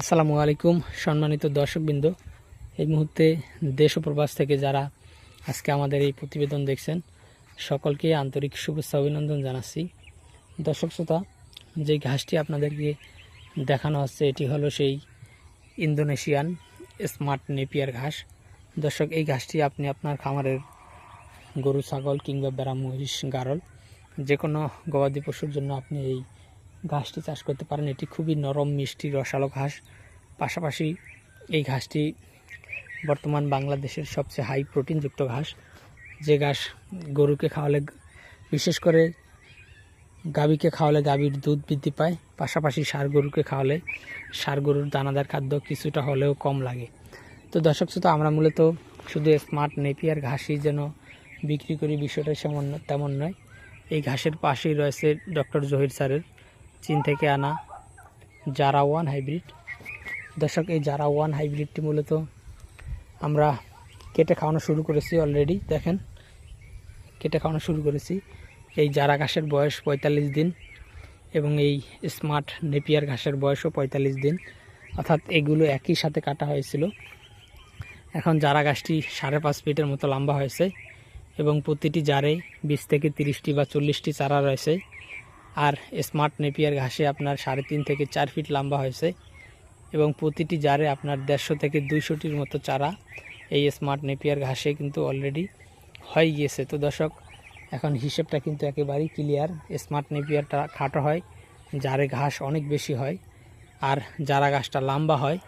আসসালামু আলাইকুম, সম্মানিত দর্শকবৃন্দ। এই মুহূর্তে দেশ ও প্রবাস থেকে যারা আজকে আমাদের এই প্রতিবেদন দেখছেন, সকলকে আন্তরিক শুভেচ্ছা অভিনন্দন জানাচ্ছি। দর্শক শ্রোতা, যে ঘাসটি আপনাদেরকে দেখানো হচ্ছে, এটি হলো সেই ইন্দোনেশিয়ান স্মার্ট নেপিয়ার ঘাস। দর্শক, এই ঘাসটি আপনি আপনার খামারের গরু, ছাগল কিংবা বেড়া মহিষ গারল যে কোনো গবাদি পশুর জন্য আপনি এই ঘাসটি চাষ করতে পারেন। এটি খুবই নরম, মিষ্টি, রসালো ঘাস। পাশাপাশি এই ঘাসটি বর্তমান বাংলাদেশের সবচেয়ে হাই প্রোটিনযুক্ত ঘাস। যে ঘাস গরুকে খাওয়ালে, বিশেষ করে গাভীকে খাওয়ালে গাভীর দুধ বৃদ্ধি পায়। পাশাপাশি সার গরুকে খাওয়ালে সার গরুর দানাদার খাদ্য কিছুটা হলেও কম লাগে। তো দর্শক শ্রোতা, আমরা মূলত শুধু স্মার্ট নেপিয়ার ঘাসই যেন বিক্রি করি বিষয়টা সেমন তেমন নয়। এই ঘাসের পাশেই রয়েছে ডক্টর জহির স্যারের চীন থেকে আনা জারা ওয়ান হাইব্রিড। দর্শক, এই জারা ওয়ান হাইব্রিডটি মূলত আমরা কেটে খাওয়ানো শুরু করেছি অলরেডি, দেখেন। কেটে খাওয়ানো শুরু করেছি। এই জারা ঘাসের বয়স পঁয়তাল্লিশ দিন এবং এই স্মার্ট নেপিয়ার ঘাসের বয়সও পঁয়তাল্লিশ দিন। অর্থাৎ এগুলো একই সাথে কাটা হয়েছিল। এখন জারা গাছটি সাড়ে পাঁচ ফিটের মতো লম্বা হয়েছে এবং প্রতিটি জারে বিশ থেকে তিরিশটি বা চল্লিশটি চারা রয়েছে। আর স্মার্ট নেপিয়ার ঘাসে আপনার সাড়ে তিন থেকে চার ফিট লম্বা হয়েছে এবং প্রতিটি জারে আপনার দেড়শো থেকে দুইশোটির মতো চারা এই স্মার্ট নেপিয়ার ঘাসে কিন্তু অলরেডি হয়ে গিয়েছে। তো দর্শক, এখন হিসেবটা কিন্তু একেবারেই ক্লিয়ার স্মার্ট নেপিয়ারটা খাটো হয়, জারে ঘাস অনেক বেশি হয় আর যারা ঘাসটা লম্বা হয়,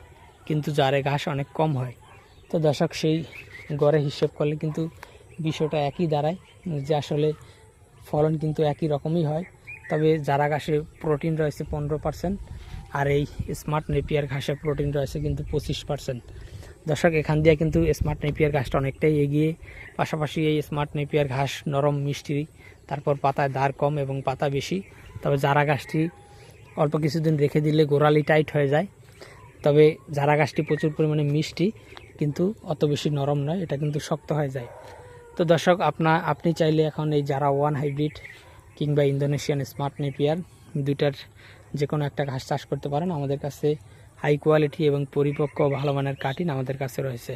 কিন্তু জারে ঘাস অনেক কম হয়। তো দর্শক, সেই গড়ে হিসেব করলে কিন্তু বিষয়টা একই দাঁড়ায় যে আসলে ফলন কিন্তু একই রকমই হয়। তবে যারা ঘাসে প্রোটিন রয়েছে পনেরো পার্সেন্ট আর এই স্মার্ট নেপিয়ার ঘাসে প্রোটিন রয়েছে কিন্তু পঁচিশ পার্সেন্ট দর্শক, এখান দিয়ে কিন্তু স্মার্ট নেপিয়ার ঘাসটা অনেকটাই এগিয়ে, পাশাপাশি এই স্মার্ট নেপিয়ার ঘাস নরম, মিষ্টি, তারপর পাতায় দার কম এবং পাতা বেশি। তবে যারা গাছটি অল্প কিছুদিন রেখে দিলে গোড়ালি টাইট হয়ে যায়। তবে যারা গাছটি প্রচুর পরিমাণে মিষ্টি, কিন্তু অত বেশি নরম নয়, এটা কিন্তু শক্ত হয়ে যায়। তো দর্শক, আপনা আপনি চাইলে এখন এই যারা ওয়ান হাইব্রিড কিংবা ইন্দোনেশিয়ান স্মার্ট নেপিয়ার, দুইটার যে কোনো একটা ঘাস চাষ করতে পারেন। আমাদের কাছে হাই কোয়ালিটি এবং পরিপক্ক ভালো মানের কাটিন আমাদের কাছে রয়েছে।